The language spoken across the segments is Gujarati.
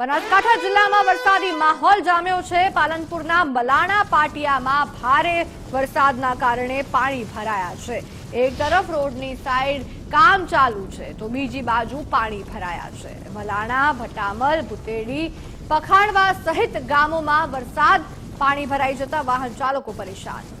બનાસકાંઠા જિલ્લામાં વરસાદી માહોલ જામ્યો છે. પાલનપુરના મલાણા પાટિયામાં ભારે વરસાદના કારણે પાણી ભરાયા છે. એક તરફ રોડની સાઈડ કામ ચાલુ છે તો બીજી બાજુ પાણી ભરાયા છે. મલાણા, ભટામલ, ભુતેડી, પખાણવા સહિત ગામોમાં વરસાદ પાણી ભરાઈ જતા વાહન ચાલકો પરેશાન.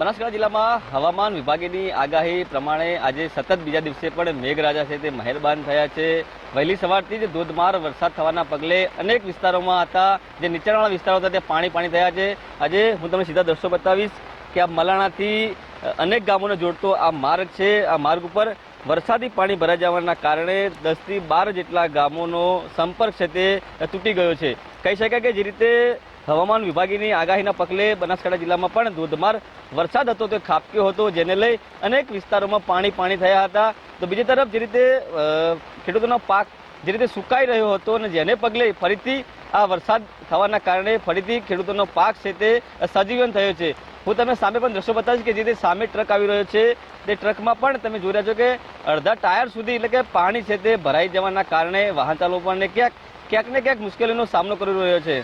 બનાસકાંઠા જિલ્લામાં હવામાન વિભાગેની આગાહી પ્રમાણે આજે સતત બીજા દિવસે પણ મેઘરાજા છે તે મહેરબાન થયા છે. વહેલી સવારથી જ ધોધમાર વરસાદ થવાના પગલે અનેક વિસ્તારોમાં હતા. જે નીચાણવાળા વિસ્તારો હતા ત્યાં પાણી પાણી થયા છે. આજે હું તમને સીધા દ્રશ્યો બતાવીશ કે આ મલાણાથી અનેક ગામોને જોડતો આ માર્ગ છે. આ માર્ગ ઉપર વરસાદી પાણી ભરાઈ જવાના કારણે દસથી બાર જેટલા ગામોનો સંપર્ક છે તે તૂટી ગયો છે. કહી શકાય કે જે રીતે હવામાન વિભાગની આગાહીના પગલે બનાસકાંઠા જિલ્લામાં પણ ધોધમાર વરસાદ હતો, તે ખાબક્યો હતો, જેને લઈ અનેક વિસ્તારોમાં પાણી પાણી થયા હતા. તો બીજી તરફ જે રીતે ખેડૂતોનો પાક જે રીતે સુકાઈ રહ્યો હતો અને જેને પગલે ફરીથી આ વરસાદ થવાના કારણે ફરીથી ખેડૂતોનો પાક છે તે સજીવન થયો છે. હું તમે સામે પણ દ્રશ્યો બતાવીશ કે જે રીતે સામે ટ્રક આવી રહ્યો છે, તે ટ્રકમાં પણ તમે જોઈ રહ્યા છો કે અડધા ટાયર સુધી એટલે કે પાણી છે તે ભરાઈ જવાના કારણે વાહન ચાલકોને ક્યાંક ક્યાંક ને ક્યાંક મુશ્કેલીનો સામનો કરી રહ્યો છે.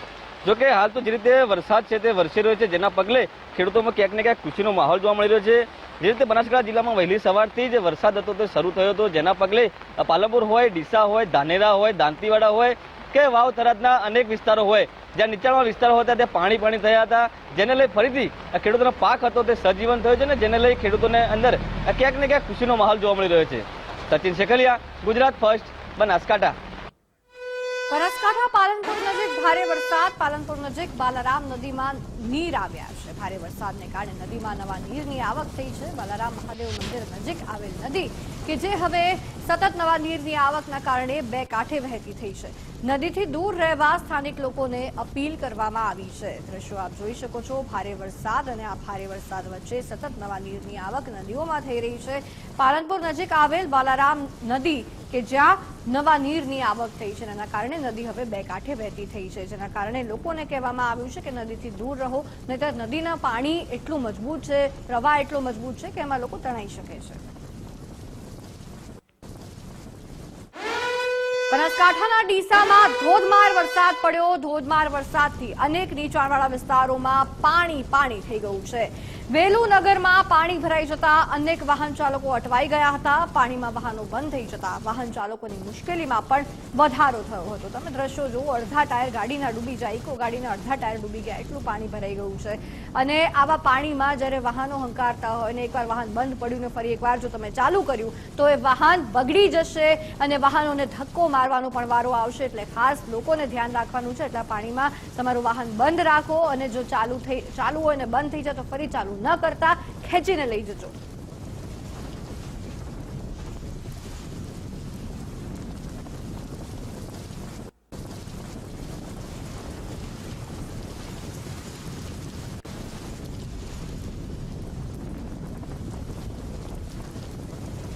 જો કે હાલ તો જે રીતે વરસાદ છે તે વરસી રહ્યો છે, જેના પગલે ખેડૂતોમાં ક્યાંક ને ક્યાંક ખુશીનો માહોલ જોવા મળી રહ્યો છે. જે રીતે બનાસકાંઠા જિલ્લામાં વહેલી સવારથી જ વરસાદ હતો તે શરૂ થયો હતો, જેના પગલે પાલનપુર હોય, ડીસા હોય, ધાનેરા હોય, દાંતીવાડા હોય કે વાવ થરાદના અનેક વિસ્તારો હોય, જ્યાં નીચાણમાં વિસ્તારો હતા, ત્યાં પાણી પાણી થયા હતા, જેને લઈ ફરીથી ખેડૂતોનો પાક હતો તે સજીવન થયો છે ને જેને લઈ ખેડૂતોને અંદર ક્યાંક ને ક્યાંક ખુશીનો માહોલ જોવા મળી રહ્યો છે. સચિન શેખલિયા ગુજરાત ફર્સ્ટ, બનાસકાંઠા. બનાસકાંઠા પાલનપુર નજીક ભારે વરસાદ. પાલનપુર નજીક બાલારામ નદીમાં નીર આવ્યા છે. ભારે વરસાદને કારણે નદીમાં નવા નીરની આવક થઈ છે. બાલારામ મહાદેવ મંદિર નજીક આવેલ નદી કે જે હવે સતત નવા નીરની આવકના કારણે બે કાંઠે વહેતી થઈ છે. નદીથી દૂર રહેવા સ્થાનિક લોકોને અપીલ કરવામાં આવી છે. દ્રશ્યો આપ જોઈ શકો છો. ભારે વરસાદ અને આ ભારે વરસાદ વચ્ચે સતત નવા નીરની આવક નદીઓમાં થઈ રહી છે. પાલનપુર નજીક આવેલ બાલારામ નદી કે જ્યાં નવા નીરની આવક થઈ છે એના કારણે નદી હવે બે કાંઠે વહેતી થઈ છે. જેના કારણે લોકોને કહેવામાં આવ્યું છે કે નદીથી દૂર રહો, નહીંતર નદીના પાણી એટલું મજબૂત છે, પ્રવાહ એટલો મજબૂત છે કે એમાં લોકો તણાઈ શકે છે. બનાસકાંઠાના ડીસામાં ધોધમાર વરસાદ પડ્યો. ધોધમાર વરસાદથી અનેક નીચાણવાળા વિસ્તારોમાં પાણી પાણી થઈ ગયું છે. વેલુ નગરમાં પાણી ભરાઈ જતા અનેક વાહન ચાલકો અટવાઈ ગયા હતા. પાણીમાં વાહનો બંધ થઈ જતા વાહન ચાલકોની મુશ્કેલીમાં પણ વધારો થયો હતો. તમે દ્રશ્યો જુઓ, અડધા ટાયર ગાડીના ડૂબી જાય ઇકો ગાડીના અડધા ટાયર ડૂબી ગયા. એટલું પાણી ભરાઈ ગયું છે. અને આવા પાણીમાં જ્યારે વાહનો હંકારતા હોય અને એકવાર વાહન બંધ પડ્યું ને ફરી એકવાર જો તમે ચાલુ કર્યું, તો એ વાહન બગડી જશે અને વાહનોને ધક્કો મારવાનો પણ વારો આવશે એટલે ખાસ લોકોને ધ્યાન રાખવાનું છે. એટલા પાણીમાં તમારું વાહન બંધ રાખો અને જો ચાલુ થઈ ચાલુ હોય ને બંધ થઈ જાય તો ફરી ચાલુ ન કરતા ખેંચીને લઈ જજો.